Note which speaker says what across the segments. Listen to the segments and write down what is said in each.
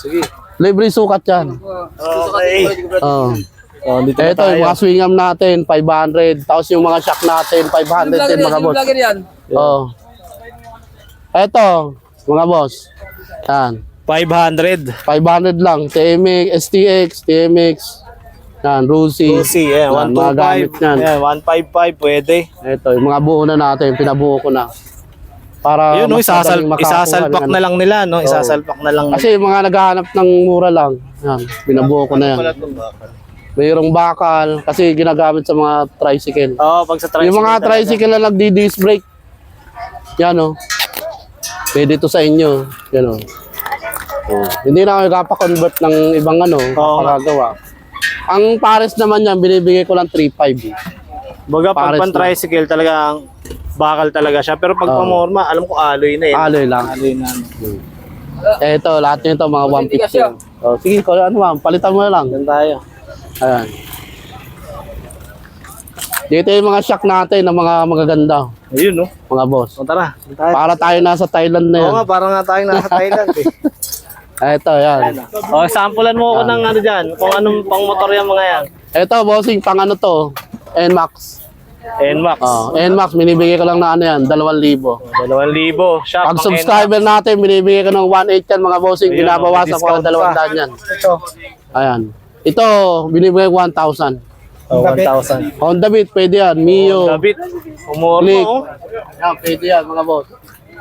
Speaker 1: Sige.
Speaker 2: Libre sukat yan.
Speaker 1: Okay.
Speaker 2: Oh.
Speaker 1: Oh, dito
Speaker 2: Ito, yung mga swing arm natin, 500. Tapos yung mga shock natin, 500 din mga boss.
Speaker 3: yan.
Speaker 2: Oh. Ito, mga boss. Yan.
Speaker 1: 500.
Speaker 2: 500 lang. TMX, STX, TMX. Yan, Rusi.
Speaker 1: Lucy, eh,
Speaker 2: Yan, mga gamit
Speaker 1: 125.
Speaker 2: yan.
Speaker 1: Yeah, 155 pwede.
Speaker 2: Ito, yung mga buo na natin, pinabuo ko na. Para
Speaker 1: Ayun, no, isasal isasalpak na lang nila, no? Isasalpak na lang.
Speaker 2: Kasi yung mga naghahanap ng mura lang. Yan, pinabuo ko na yan. Mayroong bakal, kasi ginagamit sa mga tricycle.
Speaker 1: Oo, pag sa tricycle.
Speaker 2: yung mga
Speaker 1: talaga.
Speaker 2: tricycle na nagdi-disc brake. Yan o. Pwede to sa inyo. Yan o. Oh. Hindi na ako nagpa-convert ng ibang ano,
Speaker 1: Oo.
Speaker 2: Ang pares naman yan, binibigay ko lang 3.5. eh.
Speaker 1: Baga, pag
Speaker 2: Pares
Speaker 1: pan tricycle talagang bakal talaga siya. Pero pag
Speaker 2: Oo.
Speaker 1: pamorma, alam ko alloy na eh.
Speaker 2: Alloy lang.
Speaker 1: Alloy na. ano.
Speaker 2: Eh, ito, lahat nito mga 150. Oh, sige, kung ano ma'am, palitan mo na lang.
Speaker 1: Doon tayo.
Speaker 2: Ayan. Dito yung mga shock natin ng mga magaganda,
Speaker 1: Ayun, no?
Speaker 2: mga boss.
Speaker 1: O tara, tayo.
Speaker 2: Para tayo nasa Thailand na
Speaker 1: Oo
Speaker 2: yan.
Speaker 1: nga, parang nga tayong nasa Thailand eh.
Speaker 2: Ito, yan.
Speaker 1: O, sampulan mo ako ng ano dyan. Kung anong pang motor yan mga yan.
Speaker 2: Ito, bossing, pang ano to? NMAX.
Speaker 1: NMAX.
Speaker 2: Oh, NMAX, binibigay ko lang na ano yan, 2,000.
Speaker 1: 2,000. Shop,
Speaker 2: Pag
Speaker 1: ang
Speaker 2: subscriber natin, binibigay ko ng 1,800 yan mga bossing.
Speaker 1: Ayun,
Speaker 2: Binabawasan ko
Speaker 1: may
Speaker 2: ng
Speaker 1: discount
Speaker 2: 200 yan.
Speaker 1: Ito.
Speaker 2: Ayan. Ito, binibigay ko 1,000.
Speaker 1: Oh, 1,000.
Speaker 2: Honda Beat, pwede yan. Mio.
Speaker 1: Gabit. Umorma,
Speaker 2: Click.
Speaker 1: oh.
Speaker 2: Yan, pwede yan mga boss.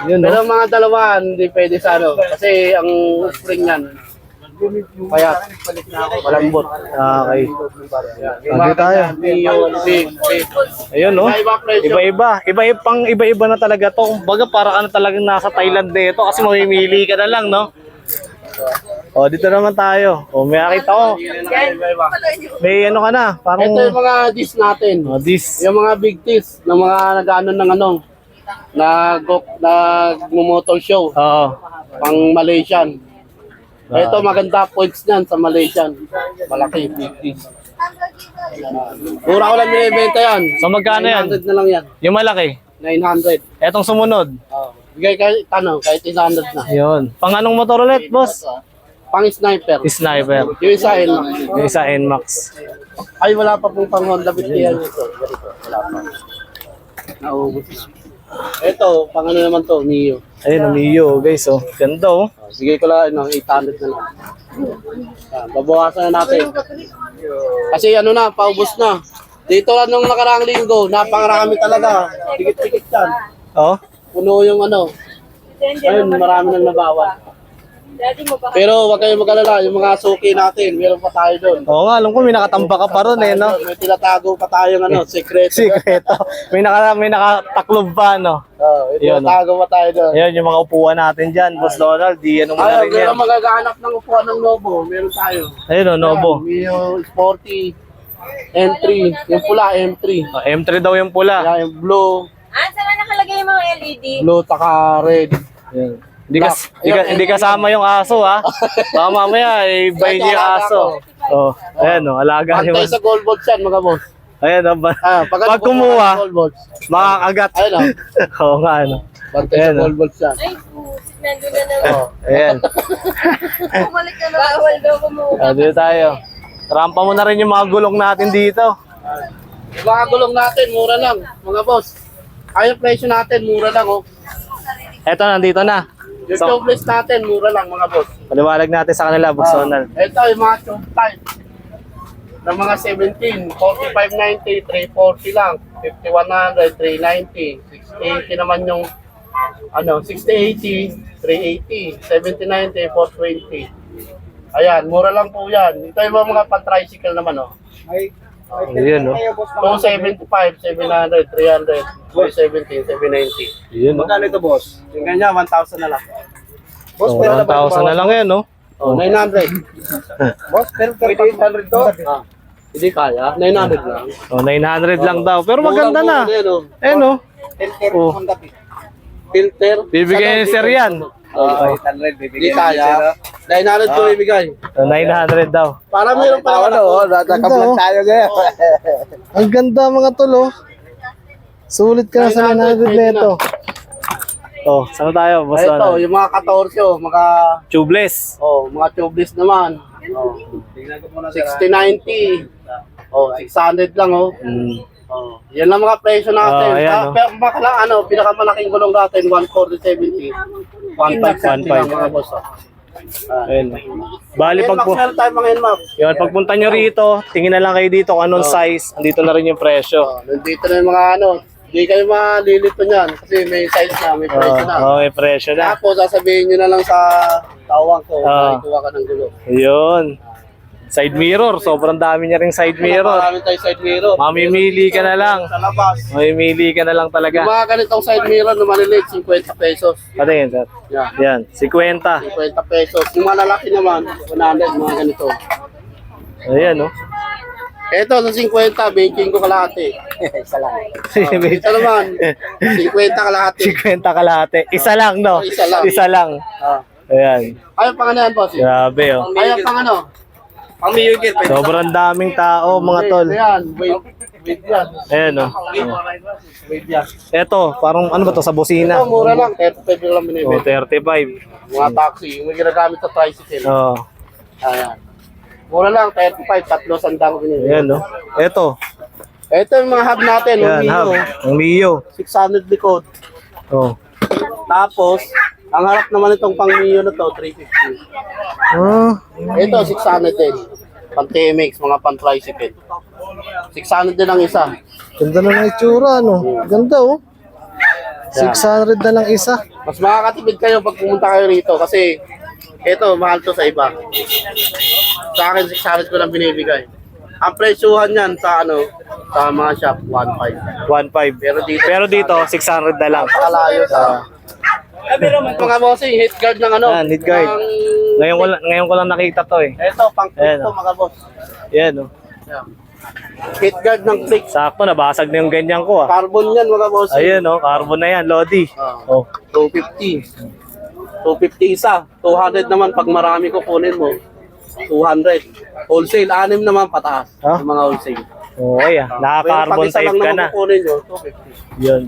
Speaker 1: Yun, no?
Speaker 2: Pero mga dalawa, hindi pwede sa ano. Kasi ang spring yan, kaya malambot.
Speaker 1: Okay.
Speaker 2: Hindi tayo.
Speaker 1: Ayun, no?
Speaker 2: Iba-iba.
Speaker 1: Iba-iba. Pang iba-iba na talaga to. Baga para ka na talagang nasa Thailand na ito kasi mamimili ka na lang, no? O, dito naman tayo. O, may nakita ko. May ano ka na. Parang,
Speaker 2: Ito yung mga disc natin.
Speaker 1: oh, this.
Speaker 2: Yung mga big disc ng mga nag-ano ng ano, nag nag-motor show,
Speaker 1: Oo.
Speaker 2: pang Malaysian. Ito maganda points niyan sa Malaysian. Malaki, big disc. Mura ko lang binibenta yan.
Speaker 1: So, magkano yan?
Speaker 2: 900 na lang yan.
Speaker 1: Yung malaki.
Speaker 2: 900.
Speaker 1: Etong sumunod.
Speaker 2: Oh. Bigay kahit ano, kahit 800 na.
Speaker 1: Yun. Pang anong motor ulit, boss?
Speaker 2: Pang sniper.
Speaker 1: Sniper.
Speaker 2: Yung isa yun.
Speaker 1: Yung isa NMAX.
Speaker 2: Ay, wala pa pong pang Honda Beat yan. Wala pa. Naubos na. Ito, pang ano naman to, Mio.
Speaker 1: Ayun, ang Mio, guys. Oh. Ganda, oh.
Speaker 2: Oh, Sige ko lang, ano, 800 na lang. Yan, babawasan na natin. Kasi ano na, paubos na. Dito lang nung nakaraang linggo, napakarami talaga. Tikit-tikit yan.
Speaker 1: Oh.
Speaker 2: Puno yung ano. Ayun, marami nang nabawan. Pero wag kayong mag-alala, yung mga suki natin, meron pa tayo doon.
Speaker 1: Oo nga, alam ko may nakatamba ka pa ron eh, no?
Speaker 2: May tinatago pa tayong ano, sekreto.
Speaker 1: Sikreto. May naka may nakataklob pa, no?
Speaker 2: Oh, may
Speaker 1: Yun,
Speaker 2: tinatago pa tayo doon.
Speaker 1: Ayun, yung mga upuan natin dyan, Boss Donald, di ano mo na
Speaker 2: Ayun,
Speaker 1: rin yan.
Speaker 2: meron magaganap ng upuan ng Nobo, meron tayo.
Speaker 1: Ayun, oh, Nobo.
Speaker 2: Mio Sporty, M3, yung pula M3.
Speaker 1: Oh, M3 daw yung pula.
Speaker 2: Kaya yung blue,
Speaker 4: Ah, saan na nakalagay yung mga LED?
Speaker 2: blue taka red.
Speaker 1: Ayun. Hindi ka, hindi ka, hindi kasama yung aso, ha? Baka mamaya, i-buy niyo yung aso. Oh, ayan, oh, alaga niyo.
Speaker 2: Pantay sa gold balls yan, mga boss.
Speaker 1: Ayan, oh, ba-
Speaker 2: Ah, pag,
Speaker 1: Pag kumuha. Makakagat.
Speaker 2: Ayun oh,
Speaker 1: Oo nga, ano.
Speaker 2: pantay
Speaker 1: Ayan,
Speaker 2: sa gold balls yan.
Speaker 4: Ay, pusit, nandun na naman.
Speaker 2: Oh.
Speaker 1: Ayan.
Speaker 4: Bumalik na. Bawal daw kumuha.
Speaker 1: Ah, dito tayo. Trampa mo na rin yung mga gulong natin dito.
Speaker 2: Yung mga gulong natin, mura lang, mga boss. Ay, yung presyo natin, mura lang oh.
Speaker 1: Eto, nandito na.
Speaker 2: Yung
Speaker 1: So-
Speaker 2: tubeless natin, mura lang, mga boss.
Speaker 1: Paliwalag natin sa kanila, Boss Donald.
Speaker 2: Ito yung mga tube type. Ng mga 17, 4590, 340 lang. 5100, 390. 680 naman yung ano, 6080, 380, 7090, 420. Ayan, mura lang po yan. Ito yung mga pan-tricycle naman, oh.
Speaker 1: Ayun, no?
Speaker 2: 275, 700, 300, 470, 790.
Speaker 1: Ayun, no?
Speaker 2: Magkano ito, boss? Yung ganyan, 1,000 na lang.
Speaker 1: So, 1,000 na lang yan, no?
Speaker 2: Oh, 900. boss, pero 800 to. Ah, hindi kaya. 900 lang.
Speaker 1: Oh, 900 lang daw. Pero maganda na. Eh, no?
Speaker 2: Filter.
Speaker 1: Oh.
Speaker 2: Filter.
Speaker 1: Bibigyan ni Sir yan.
Speaker 2: Oh, 800 bibigyan. Hindi kaya. 900 ko ibigay.
Speaker 1: So, 900 daw.
Speaker 2: Para meron pa naman ako.
Speaker 1: Ganda,
Speaker 2: tayo ngayon.
Speaker 1: Ang ganda mga tol, oh. Sulit ka na sa 900 nito. Oh, saan tayo? Boss
Speaker 2: Ito,
Speaker 1: Donald.
Speaker 2: yung mga 14, oh, mga,
Speaker 1: Tubeless.
Speaker 2: oh, mga tubeless naman. Oh. 6090. Oh, 600 lang, oh.
Speaker 1: Mm.
Speaker 2: Oh, yan lang mga presyo natin.
Speaker 1: Oh, ayan,
Speaker 2: Ah,
Speaker 1: oh.
Speaker 2: Pero baka lang, ano, pinakamalaking gulong natin, 14070. 150 lang mga boss. Oh. Ah.
Speaker 1: Ayun. Bali, pag,
Speaker 2: meron tayo mga Nmax.
Speaker 1: yun, pagpunta nyo rito, tingin na lang kayo dito kung anong size. Andito na rin yung presyo.
Speaker 2: Oh, nandito na yung mga ano, hindi kayo malilito niyan kasi may size na, may
Speaker 1: Oh,
Speaker 2: presyo na.
Speaker 1: oh, may presyo na.
Speaker 2: Tapos sasabihin nyo na lang sa tawang ko,
Speaker 1: Ah.
Speaker 2: uh, kuha ka ng gulong.
Speaker 1: Yun. Side mirror. Sobrang dami niya ring side mirror.
Speaker 2: Marami tayo side mirror.
Speaker 1: Mamimili ka na lang.
Speaker 2: Sa labas.
Speaker 1: Mamimili ka na lang
Speaker 2: Yung
Speaker 1: talaga.
Speaker 2: mga ganitong side mirror na maliliit, 50 pesos.
Speaker 1: Patingin, sir.
Speaker 2: Yan.
Speaker 1: Yan, 50.
Speaker 2: 50 pesos. Yung malalaki naman, 100, mga ganito.
Speaker 1: Ayan, no?
Speaker 2: Ito, sa 50, banking ko kalahati. Isa lang. Oh, ito naman, 50 kalahati.
Speaker 1: 50 kalahati. Isa lang, no?
Speaker 2: Isa lang.
Speaker 1: Isa lang.
Speaker 2: Ah.
Speaker 1: Ayan.
Speaker 2: Ayaw pang ano yan, boss?
Speaker 1: Grabe, oh.
Speaker 2: Ayaw pang ano?
Speaker 1: Sobrang daming tao, mga tol.
Speaker 2: Ayan, wait. Wait yan.
Speaker 1: Ayan, no?
Speaker 2: Wait yan.
Speaker 1: Eto, parang ano ba to sa busina?
Speaker 2: Ito, mura lang. 35 lang
Speaker 1: Oh,
Speaker 2: binibili.
Speaker 1: 35.
Speaker 2: Mga taxi, yung may ginagamit sa tricycle.
Speaker 1: Oh,
Speaker 2: Ayan. Mura lang, 35, tatlo sandang binibili.
Speaker 1: ayan, no? Eto.
Speaker 2: Ito yung mga hub natin, yung
Speaker 1: Ayan, hub.
Speaker 2: Mio,
Speaker 1: Ang Mio.
Speaker 2: 600 likod.
Speaker 1: Oh.
Speaker 2: Tapos, ang harap naman itong pang Mio na to, 350.
Speaker 1: Ah,
Speaker 2: Ito, 600 din. Pang TMX, mga pang tricycle. 600 din ang isa.
Speaker 1: ganda na ng itsura, no? Ganda, oh. 600 na lang isa.
Speaker 2: Mas makakatipid kayo pag pumunta kayo rito kasi ito, mahal to sa iba. Sa akin, 600 ko lang binibigay. Ang presyuhan yan sa ano, sa mga shop, 1.5.
Speaker 1: 1.5.
Speaker 2: Pero dito,
Speaker 1: Pero dito, 600 na lang.
Speaker 2: Pakalayo sa... mga bossing, hit guard ng ano.
Speaker 1: Yan, hit guard.
Speaker 2: ng-
Speaker 1: Ngayon ko lang, ngayon ko lang nakita to, eh.
Speaker 2: Ito, pang
Speaker 1: Ayan,
Speaker 2: click to
Speaker 1: oh.
Speaker 2: mga boss.
Speaker 1: Yan, oh.
Speaker 2: Yan. Hit guard ng click.
Speaker 1: Sakto, nabasag na yung ganyan ko, ah.
Speaker 2: Carbon yan mga bossing.
Speaker 1: Ayun, oh. Carbon na yan, Lodi.
Speaker 2: Ah.
Speaker 1: Oh.
Speaker 2: 250. 250 isa. 200 naman pag marami ko kunin mo. 200. Wholesale, anim naman pataas.
Speaker 1: Ha?
Speaker 2: Yung mga wholesale.
Speaker 1: Okay, ah.
Speaker 2: Pero
Speaker 1: Naka-carbon
Speaker 2: pag isa
Speaker 1: type
Speaker 2: lang
Speaker 1: ka
Speaker 2: naman
Speaker 1: na.
Speaker 2: kukunin nyo, 250.
Speaker 1: Yun.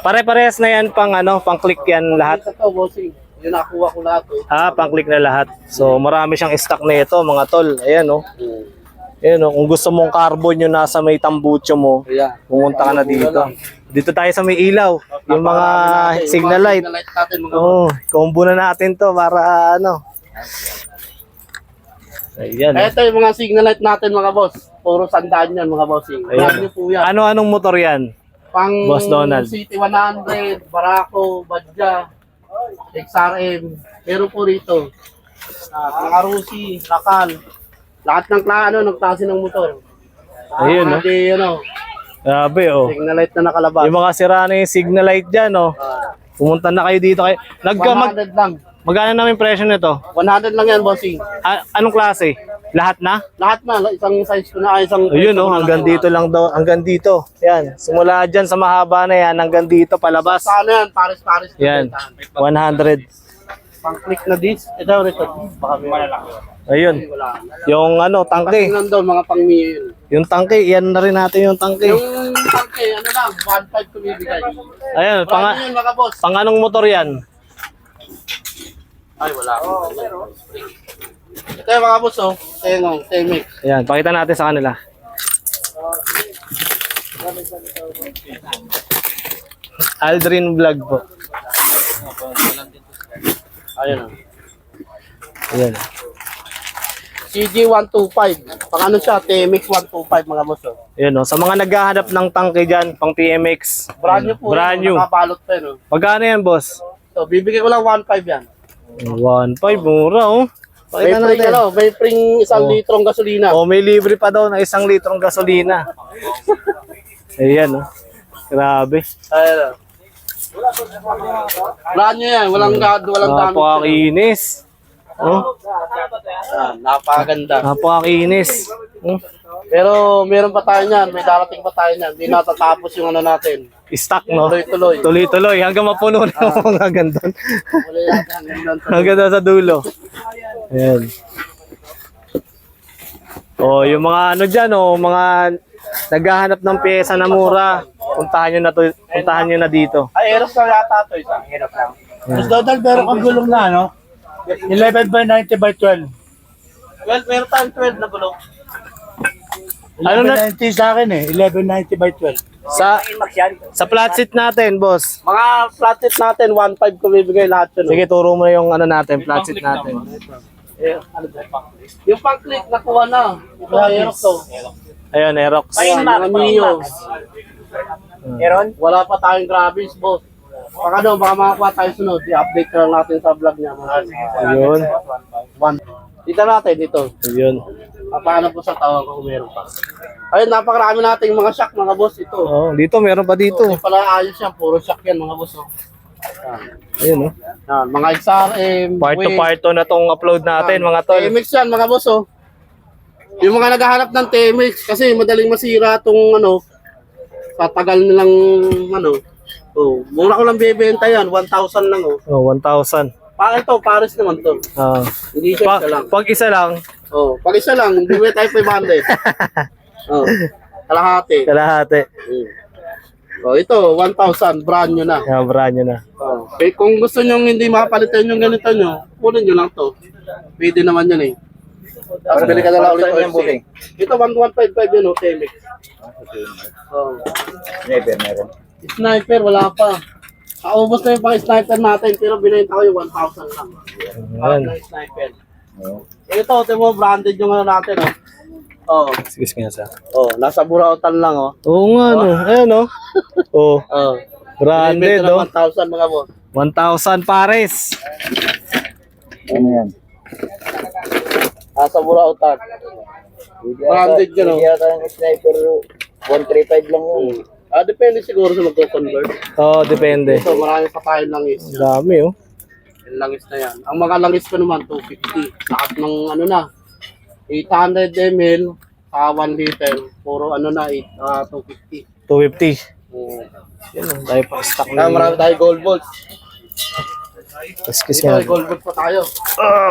Speaker 1: Pare-parehas na yan pang ano, pang click yan lahat.
Speaker 2: Ito to, bossing. Yun nakuha ko lahat. Oh.
Speaker 1: Ah, pang click na lahat. So, marami siyang stock na ito, mga tol. Ayan, oh. Ayan, oh. Kung gusto mong carbon yung nasa may tambucho mo,
Speaker 2: Ayan.
Speaker 1: pumunta ka na dito. Dito tayo sa may ilaw. Yung mga
Speaker 2: Napakarami natin.
Speaker 1: signal
Speaker 2: Yung mga
Speaker 1: light.
Speaker 2: Signal light natin mga
Speaker 1: Oo, oh, combo na natin to para ano. Ayan. oh.
Speaker 2: Ito yung mga signal light natin mga boss. Puro sandaan yan mga bossing.
Speaker 1: Ayan.
Speaker 2: Ayan. nyo po yan.
Speaker 1: Ano-anong motor yan?
Speaker 2: Pang
Speaker 1: Boss Donald.
Speaker 2: City 100, Barako, Badja, XRM. Meron po rito. Ah, pang Arusi, Lakal. Lahat ng kla ano, ng motor.
Speaker 1: Ayun, no?
Speaker 2: Hindi, ano,
Speaker 1: Grabe, oh.
Speaker 2: signal light na nakalabas.
Speaker 1: Yung mga sira na yung signal light dyan, oh.
Speaker 2: Ah,
Speaker 1: Pumunta na kayo dito. Kayo. Nagka, mag,
Speaker 2: 100 lang.
Speaker 1: magkano namin presyo nito?
Speaker 2: 100 lang yan, bossing.
Speaker 1: A- anong klase? Lahat na?
Speaker 2: Lahat na, isang size ko na, isang...
Speaker 1: Ayun, oh. Hanggang dito lang daw. Hanggang dito. Yan. Simula dyan sa mahaba na yan. Hanggang dito, palabas.
Speaker 2: Sa ano yan, pares-pares.
Speaker 1: Yan.
Speaker 2: bentahan.
Speaker 1: 100.
Speaker 2: Pang click na disc. Ito, ito. Baka may malalaki.
Speaker 1: Ayun. Yung ano,
Speaker 2: Kasi
Speaker 1: tangke.
Speaker 2: nandun, mga pang Mio yun.
Speaker 1: Yung tangke, yan na rin natin yung tangke.
Speaker 2: Yung tangke, ano lang, 1.5 kumibigay.
Speaker 1: Ayun,
Speaker 2: pang, yun, mga boss.
Speaker 1: pang anong motor yan?
Speaker 2: Ay, wala. Ito yung mga boss, oh. Tengong, Temix.
Speaker 1: Ayan, pakita natin sa kanila. Aldrin Vlog po.
Speaker 2: Ayun, oh.
Speaker 1: Ayan.
Speaker 2: CG125. Pang ano siya, TMX 125, mga boss, oh.
Speaker 1: Ayan o. Sa mga naghahanap ng tangke dyan, pang TMX.
Speaker 2: Brand new po.
Speaker 1: Brand
Speaker 2: yun,
Speaker 1: new.
Speaker 2: Nakabalot pa yun, oh.
Speaker 1: Magkano yan, boss?
Speaker 2: So, bibigay ko lang 1.5 yan.
Speaker 1: 1.5, mura oh.
Speaker 2: May
Speaker 1: Pakita
Speaker 2: pring,
Speaker 1: natin.
Speaker 2: ano, may pring isang
Speaker 1: Oh.
Speaker 2: litrong gasolina.
Speaker 1: O, may libre pa daw na isang litrong gasolina. Ayan o. Grabe.
Speaker 2: Ayun, oh. Brand new yan. Walang, gad, walang damage.
Speaker 1: Napakakinis. Oh,
Speaker 2: Ah, napakaganda.
Speaker 1: napakakinis. Oh,
Speaker 2: Pero meron pa tayo niyan, may darating pa tayo niyan. Hindi natatapos yung ano natin.
Speaker 1: stock no?
Speaker 2: Tuloy-tuloy.
Speaker 1: Tuloy-tuloy hanggang mapuno na yung mga gandun.
Speaker 2: Wala yata hanggang doon.
Speaker 1: Hanggang doon sa dulo. Ayan. Oh, yung mga ano dyan, oh, mga naghahanap ng pyesa na mura. puntahan nyo na to, puntahan nyo na dito.
Speaker 2: Ay, Eros na yata ito. Isa. Eros lang.
Speaker 3: Mas total meron kang gulong na, no? 11 by 90 by 12.
Speaker 2: 12, meron tayong 12 na gulong.
Speaker 1: Ano na-
Speaker 3: 1190 sa akin eh. 1190 by 12.
Speaker 1: Sa sa flat seat natin, boss.
Speaker 2: Mga flat seat natin, 1.5 ko bibigay lahat yun.
Speaker 1: Sige, turo mo na yung ano natin, flat seat natin.
Speaker 2: Eh, ano ba? Yung pang-click, nakuha na. Ito, Eros to.
Speaker 1: Ayun, Aerox.
Speaker 2: Ayun, mga Mio. Meron? Wala pa tayong grabis, boss. Baka ano, baka makakuha tayo sunod. I-update lang natin sa vlog niya. Mga
Speaker 1: Ayun.
Speaker 2: One. Dito natin, dito.
Speaker 1: Ayun.
Speaker 2: Ah, Paano po sa tawag kung meron pa? Ayun, napakarami nating mga shock, mga boss. Ito.
Speaker 1: Oh, dito meron pa dito.
Speaker 2: Hindi pala ayos yan. Puro shock yan, mga boss. Oh.
Speaker 1: Ayun, oh.
Speaker 2: Yan, mga XRM.
Speaker 1: Part to part to na tong upload natin, mga tol.
Speaker 2: TMX yan, mga boss, oh. Yung mga naghahanap ng TMX, kasi madaling masira itong, ano, tatagal nilang, ano, oh, mura ko lang bibenta yan, 1,000 lang, oh.
Speaker 1: Oh, 1,000.
Speaker 2: Pa, ito, Paris naman to.
Speaker 1: Ah.
Speaker 2: Hindi siya
Speaker 1: Pa,
Speaker 2: lang.
Speaker 1: pag isa lang,
Speaker 2: Oh, pag isa lang, bibigay tayo 500. oh, kalahati.
Speaker 1: kalahati.
Speaker 2: Mm. Oh, ito, 1,000, brand new na.
Speaker 1: Yan, brand nyo na.
Speaker 2: Oh. Eh, kung gusto nyo hindi mapalitan yung ganito nyo, kunin nyo lang to. Pwede naman yan eh. Tapos bili ka na lang ulit OFC. Ito, 1155 yun, oh, TMX. Oh.
Speaker 3: Never, meron.
Speaker 2: Sniper, wala pa. Kaubos na yung pang sniper natin, pero binenta ko yung 1,000 lang.
Speaker 1: Yan.
Speaker 2: na sniper. Ito, ito mo, branded yung ano natin, oh. Oh,
Speaker 1: Sige, sige nga sa.
Speaker 2: oh, nasa Burautan lang, oh.
Speaker 1: Oo nga, no. Ayan, oh. Oh,
Speaker 2: Oh.
Speaker 1: branded, oh.
Speaker 2: ng 1,000 mga boss.
Speaker 1: 1,000 pares.
Speaker 3: Ano yan?
Speaker 2: Nasa Burautan. Branded yun, oh.
Speaker 3: Yata yung sniper 135 lang yun.
Speaker 2: Ah, depende siguro sa magko-convert.
Speaker 1: Oo, oh, depende.
Speaker 2: So, marami pa tayong langis.
Speaker 1: Ang dami, oh.
Speaker 2: Yung langis na yan. Ang mga langis ko naman, 250. Lahat ng ano na, 800 ml, sa 1 liter, puro ano na, 8, ah, 250.
Speaker 1: 250.
Speaker 2: Mm.
Speaker 1: Yan, oh. Tayo pa stock
Speaker 2: Ah,
Speaker 1: na.
Speaker 2: marami tayo gold balls.
Speaker 1: Kiss, nga.
Speaker 2: may gold balls pa tayo.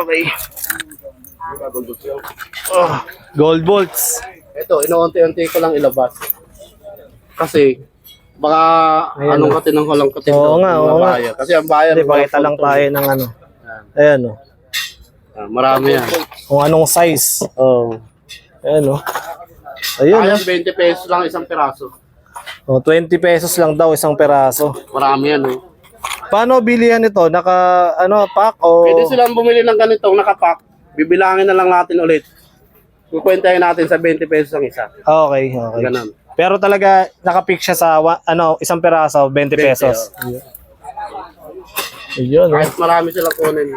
Speaker 1: Okay. Oh, gold bolts.
Speaker 2: Ito, inuunti-unti ko lang ilabas. Kasi, baka
Speaker 1: Ayan,
Speaker 2: anong
Speaker 1: oh.
Speaker 2: katinang ko lang katin
Speaker 1: Oo nga, oo nga.
Speaker 2: Kasi ang buyer,
Speaker 1: Hindi, pakita lang tayo ng ano. Ayan, oh.
Speaker 2: Ah, marami yan.
Speaker 1: Kung anong size.
Speaker 2: Oh.
Speaker 1: Ayan, oh. Ayun,
Speaker 2: Ayan,
Speaker 1: oh.
Speaker 2: 20 pesos lang isang piraso.
Speaker 1: oh. 20 pesos lang daw isang peraso.
Speaker 2: Marami yan, oh.
Speaker 1: Paano bilihan ito? Naka, ano, pack o...
Speaker 2: Pwede silang bumili ng ganitong nakapack. Bibilangin na lang natin ulit. Kukwentahin natin sa 20 pesos ang isa.
Speaker 1: Okay, okay.
Speaker 2: Ganun.
Speaker 1: Pero talaga, nakapick siya sa, wa- ano, isang peraso, 20 pesos. Ayun, oh.
Speaker 2: Kahit marami silang kunin,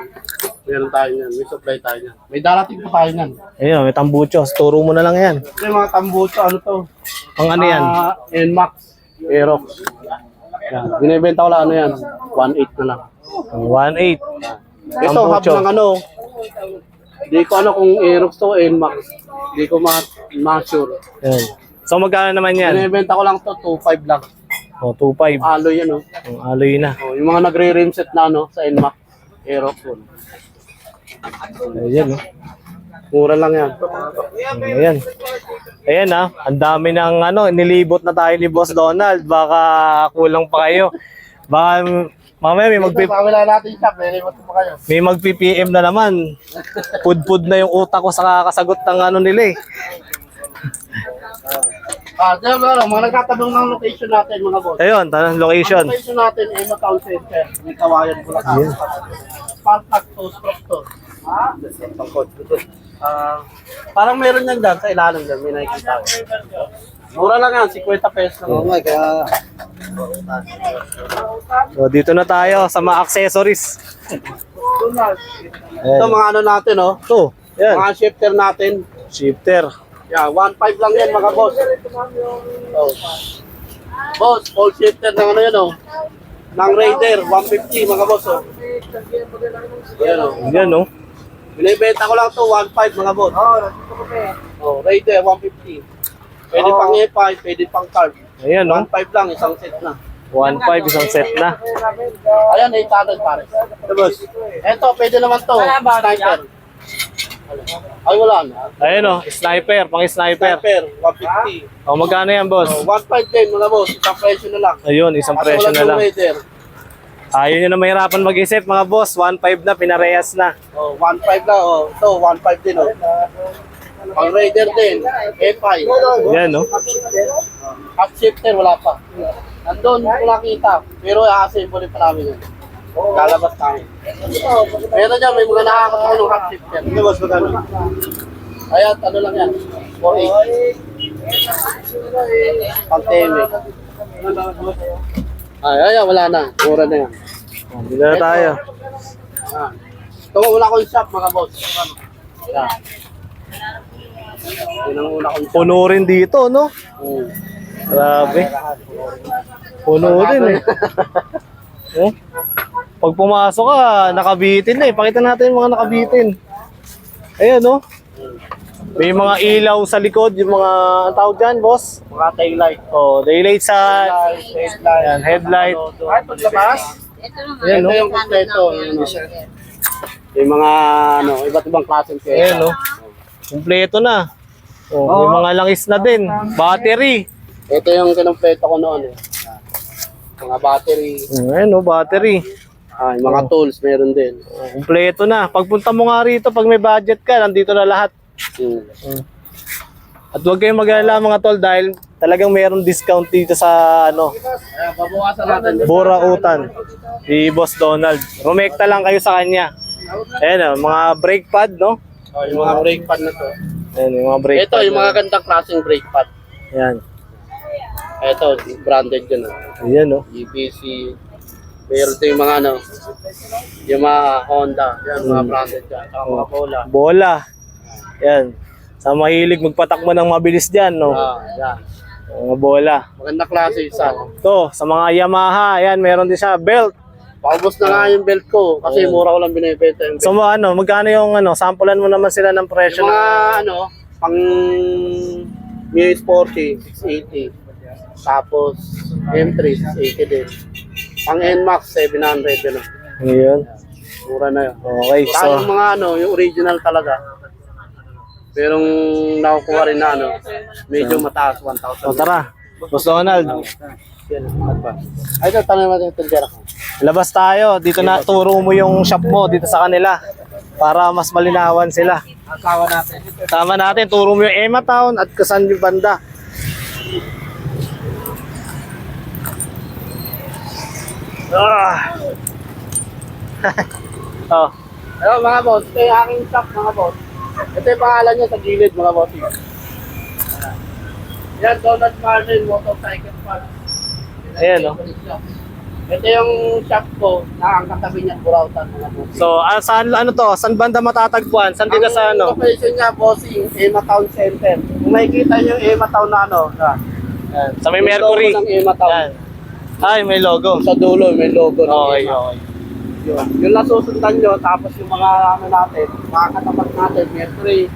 Speaker 2: meron tayo niyan. May supply tayo niyan. May darating pa tayo niyan.
Speaker 1: Ayun, may tambucho. Turo mo na lang yan.
Speaker 2: Ito yung mga tambucho, ano to?
Speaker 1: Ang ano yan?
Speaker 2: Ah, NMAX, Aerox. Yan. Binibenta ko lang ano yan. 1.8 na lang.
Speaker 1: Ang 1.8.
Speaker 2: Ito, hub
Speaker 1: Tambucho.
Speaker 2: ng ano. Di ko ano kung Aerox to o NMAX. Di ko ma- ma-sure.
Speaker 1: Yan. So, magkano naman yan?
Speaker 2: Binibenta ko lang to 2.5 lang.
Speaker 1: O, 2.5.
Speaker 2: Alloy yan, oh.
Speaker 1: Ang alloy na.
Speaker 2: Oh, yung mga nagre-rim set na ano sa NMAX, Aerox yun.
Speaker 1: Ayan, oh.
Speaker 2: Mura lang yan.
Speaker 1: Ayan. Ayan ah, ang dami ng ano, nilibot na tayo ni Boss Donald. Baka kulang pa kayo. Baka mamaya may magpi
Speaker 2: wala natin siya. Mo pa kayo.
Speaker 1: may magpi-PM na naman. Pud-pud na yung utak ko sa kakasagot ng ano nila eh.
Speaker 2: Ah, dyan ano, mga nagtatanong ng location natin, mga boss.
Speaker 1: Ayun, tanong location.
Speaker 2: Ang location natin, Emma Town Center. May kawayan ko lang. Spartak to, Proctor. Ah, Ah, parang meron yan dyan sa ilalim dyan, may nakikita ko. Mura lang yan, 50 pesos lang.
Speaker 3: Oh my God.
Speaker 1: So, dito na tayo sa mga accessories.
Speaker 2: Ito mga ano natin, oh.
Speaker 1: Ito, yan.
Speaker 2: Mga shifter natin.
Speaker 1: Shifter.
Speaker 2: Yeah, 1.5 lang yan mga boss. Oh. Boss, all shifter ng ano yan, oh. Ng Raider, 150 mga boss, oh. Yan, oh.
Speaker 1: Yan oh.
Speaker 2: Binibenta ko lang to 1.5 mga boss. Oh, Raider 150. Pwede pang E5, pwede pang carb.
Speaker 1: Ayan oh.
Speaker 2: 1.5 lang isang set na.
Speaker 1: 1.5 isang set na.
Speaker 2: Ayan, 800 pare. Ito boss. Ito, pwede naman to. Sniper. Ay, wala na.
Speaker 1: Ayun oh, sniper, pang sniper.
Speaker 2: Sniper, 150.
Speaker 1: O magkano yan, boss?
Speaker 2: Oh, 1.5 din mga boss, isang presyo na lang.
Speaker 1: Ayun, isang presyo na lang.
Speaker 2: Raider.
Speaker 1: Ayaw nyo na mahirapan mag-isip, mga boss. 1.5 na, pinarehas na.
Speaker 2: Oh, 1.5 lang oh. Ito, 1.5 din oh. Pang Raider din, A5.
Speaker 1: Yan, no?
Speaker 2: Half shifter, wala pa. Nandun, wala kita. Pero i-assemble pa namin yun. Lalabas namin. Meron dyan, may mga nakakatawa ng half shifter. Hindi boss, magkano? Ayan, ano lang yan. 480. Pang teme. Ay, ay, ay, wala na. Mura na yan.
Speaker 1: Dito na tayo.
Speaker 2: Ah. Ito, wala akong shop, mga boss. Yan. Yun ang una kong shop.
Speaker 1: Puno rin dito, no?
Speaker 2: Mm.
Speaker 1: Grabe. Puno din eh. Oh. Pag pumasok ka, nakabitin na eh. Pakita natin yung mga nakabitin. Ayan, no? May mga ilaw sa likod, yung mga, ang tawag dyan, boss?
Speaker 2: Mga taillight.
Speaker 1: Oh, daylight sa,
Speaker 2: Headlight, headlight.
Speaker 1: Ayan, headlight.
Speaker 2: Ay, paglabas.
Speaker 4: Ito naman.
Speaker 1: Ayan, no?
Speaker 2: Ito yung kompleto. Yung, yung mga, ano, iba't ibang klaseng pyesa.
Speaker 1: Ayan, no? Kumpleto na. Oh, may mga langis na din. Battery.
Speaker 2: Ito yung kinumpleto ko noon eh. Mga battery,
Speaker 1: Ayan, no? Battery.
Speaker 2: Ah, yung mga tools, meron din.
Speaker 1: Oh, Kumpleto na. Pagpunta mo nga rito, pag may budget ka, nandito na lahat.
Speaker 2: Hmm.
Speaker 1: At huwag kayong mag-alala mga tol dahil talagang mayroong discount dito sa ano,
Speaker 2: babawasan natin.
Speaker 1: Burautan ni Boss Donald. Rumekta lang kayo sa kanya. Ayan o, mga brake pad, no?
Speaker 2: Oh, yung mga brake pad na to.
Speaker 1: Ayan, yung mga brake
Speaker 2: Ito,
Speaker 1: pad.
Speaker 2: yung mga gandang klaseng brake pad.
Speaker 1: Ayan.
Speaker 2: Ito, branded yun. ah.
Speaker 1: Ayan, no?
Speaker 2: EBC. Meron din yung mga ano, yung mga Honda. Yan, mga branded yan. Saka mga Bola.
Speaker 1: Bola. Ayan. Sa mahilig magpatakbo ng mabilis dyan, no?
Speaker 2: Ah, yan.
Speaker 1: Mga bola.
Speaker 2: Magandang klase isa.
Speaker 1: To, sa mga Yamaha, ayan, meron din siya belt.
Speaker 2: Paubos na nga yung belt ko kasi mura ko lang binibenta yung belt.
Speaker 1: So, mga ano, magkano yung ano, sampulan mo naman sila ng presyo
Speaker 2: Yung mga ano, pang Mio Sporty, 680. Tapos M3, 680 din. Pang NMAX, 700 yun.
Speaker 1: Ngayon.
Speaker 2: Mura na yun.
Speaker 1: Okay, so,
Speaker 2: mga ano, yung original talaga. Pero nakukuha rin na ano, medyo mataas, 1,000.
Speaker 1: so tara. Boss Donald?
Speaker 2: Ay, ito, tanong natin yung tindera ko.
Speaker 1: labas tayo. Dito na, turo mo yung shop mo dito sa kanila. Para mas malinawan sila.
Speaker 2: Asawa natin.
Speaker 1: Tama natin, turo mo yung Emma Town at kasan yung banda. Ah. oh,
Speaker 2: Ayun mga boss, ito yung aking shop mga boss. Ito yung pangalan niya sa gilid mga boss. Yan, Donald Marlin Motorcycle Park.
Speaker 1: ayan oh.
Speaker 2: Ito yung shop ko na ang katabi niya Burautan mga boss.
Speaker 1: So, ah, saan, ano to? Saan banda matatagpuan? Saan dito sa ano?
Speaker 2: Ang location niya, bossing, Ema Town Center. Kung makikita niyo yung Ema Town na ano, yan.
Speaker 1: Yan. Sa may Mercury. Yan. Ay, may logo.
Speaker 2: Sa dulo, may logo
Speaker 1: Okay, okay.
Speaker 2: Yun. Yung nasusundan nyo, tapos yung mga ano natin, mga katapat natin, Mercury,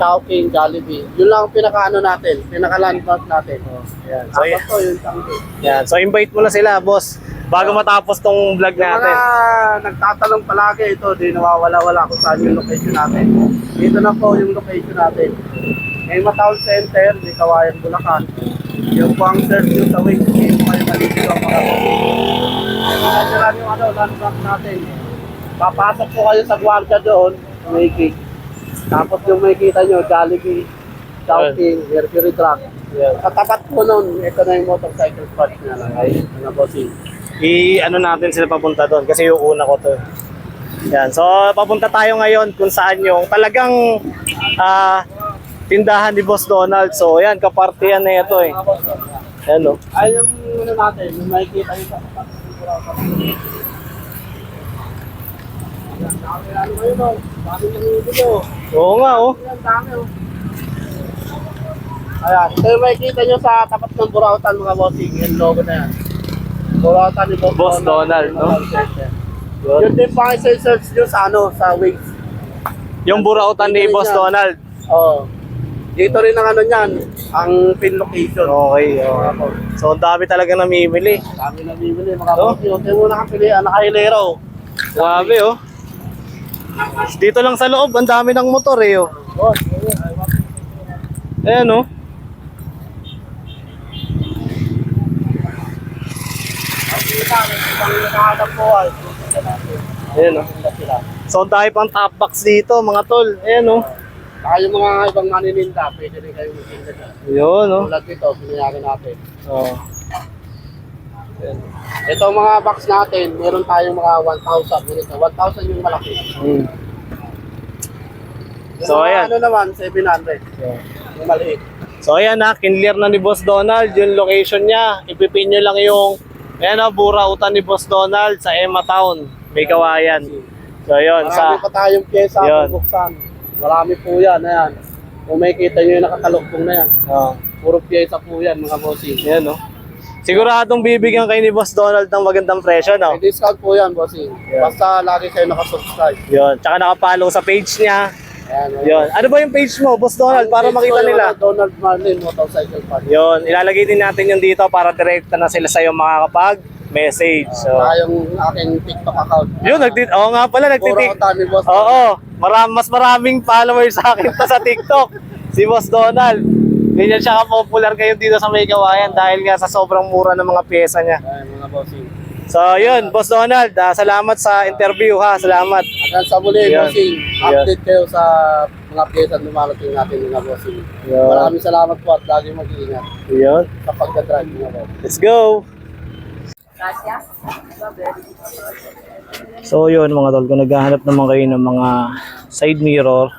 Speaker 2: Chowking, Jollibee. Yun lang ang pinaka-ano natin, pinaka-landmark natin.
Speaker 1: Yan. So,
Speaker 2: Tapos to, yung Changke.
Speaker 1: yan. So, invite mo na sila, boss. Bago matapos tong vlog
Speaker 2: Yung mga
Speaker 1: natin.
Speaker 2: nagtatanong palagi ito, di nawawala-wala kung saan yung location natin. Dito na po yung location natin. Ema Town Center, di Kawayan, Bulacan. Yung pang search nyo sa Wix, hindi mo kayo malito ang mga lang yung ano, landmark natin. Papasok po kayo sa gwardiya doon, may gate. Tapos yung makikita nyo, Jollibee, Chowking, Mercury Truck.
Speaker 1: Yan.
Speaker 2: Sa tapat po nun, ito na yung motorcycle park na lang. Ay, mga bossing.
Speaker 1: I-ano natin sila papunta doon kasi yung una ko to. Yan. So, papunta tayo ngayon kung saan yung talagang ah, tindahan ni Boss Donald. So, yan, kapartiyan na ito eh.
Speaker 2: Mga boss, oh.
Speaker 1: Yan, no?
Speaker 2: Ay, yung ano natin, yung makikita nyo sa.
Speaker 1: Oo nga, oh.
Speaker 2: Oh. Ayan, ito yung makikita nyo sa tapat ng Burautan mga bossing. Yung logo na yan. Burautan ni Boss,
Speaker 1: Boss Donald, no?
Speaker 2: Yun. Din pa kayo search nyo sa ano, sa Wix.
Speaker 1: Yung burautan ni Boss Donald.
Speaker 2: Oo. Dito rin ang ano niyan, ang pin location.
Speaker 1: Okay, okay. So, ang dami talaga namimili.
Speaker 2: Dami na bibili, mga
Speaker 1: Oh.
Speaker 2: bossing. Huwag kayo muna kang pilihan, nakahilero.
Speaker 1: Grabe, oh. Dito lang sa loob, ang dami ng motor eh. Oh. Ayan oh. Ayan oh. So, ang dami pang top box dito, mga tol. Ayan oh.
Speaker 2: Saka yung mga ibang manininda, pwede rin kayo magtinda dyan.
Speaker 1: Yun oh.
Speaker 2: Tulad dito, pinayagan natin.
Speaker 1: Oh.
Speaker 2: Ito ang mga box natin, meron tayong mga 1,000. Ganito, 1,000 yung malaki.
Speaker 1: Mm. So, ayan.
Speaker 2: Ano naman, 700. Yung maliit.
Speaker 1: So ayan na, kinlear na ni Boss Donald yung location niya. Ipipin nyo lang yung ayan na, burautan ni Boss Donald sa Emma Town, may kawayan. So yun,
Speaker 2: Marami
Speaker 1: sa
Speaker 2: pa tayong pyesa
Speaker 1: Yun.
Speaker 2: bubuksan. Marami po yan, ayan. Kung makikita nyo yung nakatalokbong na yan.
Speaker 1: oh,
Speaker 2: Puro pyesa po yan, mga bossing.
Speaker 1: yan no. Siguradong bibigyan kayo ni Boss Donald ng magandang presyo, no?
Speaker 2: May discount po yan, bossing.
Speaker 1: Yeah.
Speaker 2: Basta lagi kayo nakasubscribe.
Speaker 1: Yun, tsaka nakapollow sa page niya.
Speaker 2: Ayan,
Speaker 1: Yun. Ano ba yung page mo, Boss Donald, para makita
Speaker 2: ko
Speaker 1: nila?
Speaker 2: yung Donald Marlin Motorcycle Park.
Speaker 1: Yun, ilalagay din natin yung dito para direkta na sila sa'yo makakapag-message. So,
Speaker 2: Saka yung aking TikTok account.
Speaker 1: yun, nagtit Oo nga pala,
Speaker 2: Puro
Speaker 1: nagtitik.
Speaker 2: ako tani, boss.
Speaker 1: Oo, maram mas maraming followers sa akin to sa TikTok. Si Boss Donald. Ganyan siya ka-popular ngayon dito sa May Kawayan dahil nga sa sobrang mura ng mga pyesa niya.
Speaker 2: Ayan, mga bossing.
Speaker 1: So, yun, Boss Donald, ah, salamat sa interview ha. Salamat.
Speaker 2: Hanggang sa muli,
Speaker 1: Yan.
Speaker 2: bossing. Update kayo sa mga pyesa na lumarating natin, mga bossing.
Speaker 1: Yan.
Speaker 2: Maraming salamat po at lagi mag-iingat
Speaker 1: Yun.
Speaker 2: sa pagdadrive, mga boss.
Speaker 1: Let's go. So yun mga tol, kung naghahanap naman kayo ng mga side mirror,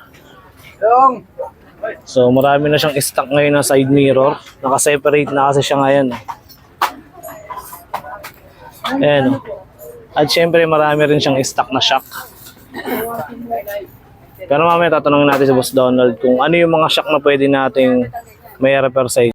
Speaker 1: so marami na siyang stock ngayon na side mirror. Naka-separate na kasi siya ngayon. eh. Ayan. oh. At syempre marami rin siyang stock na shock. Pero mamaya tatanungin natin si Boss Donald kung ano yung mga shock na pwede nating may repair sa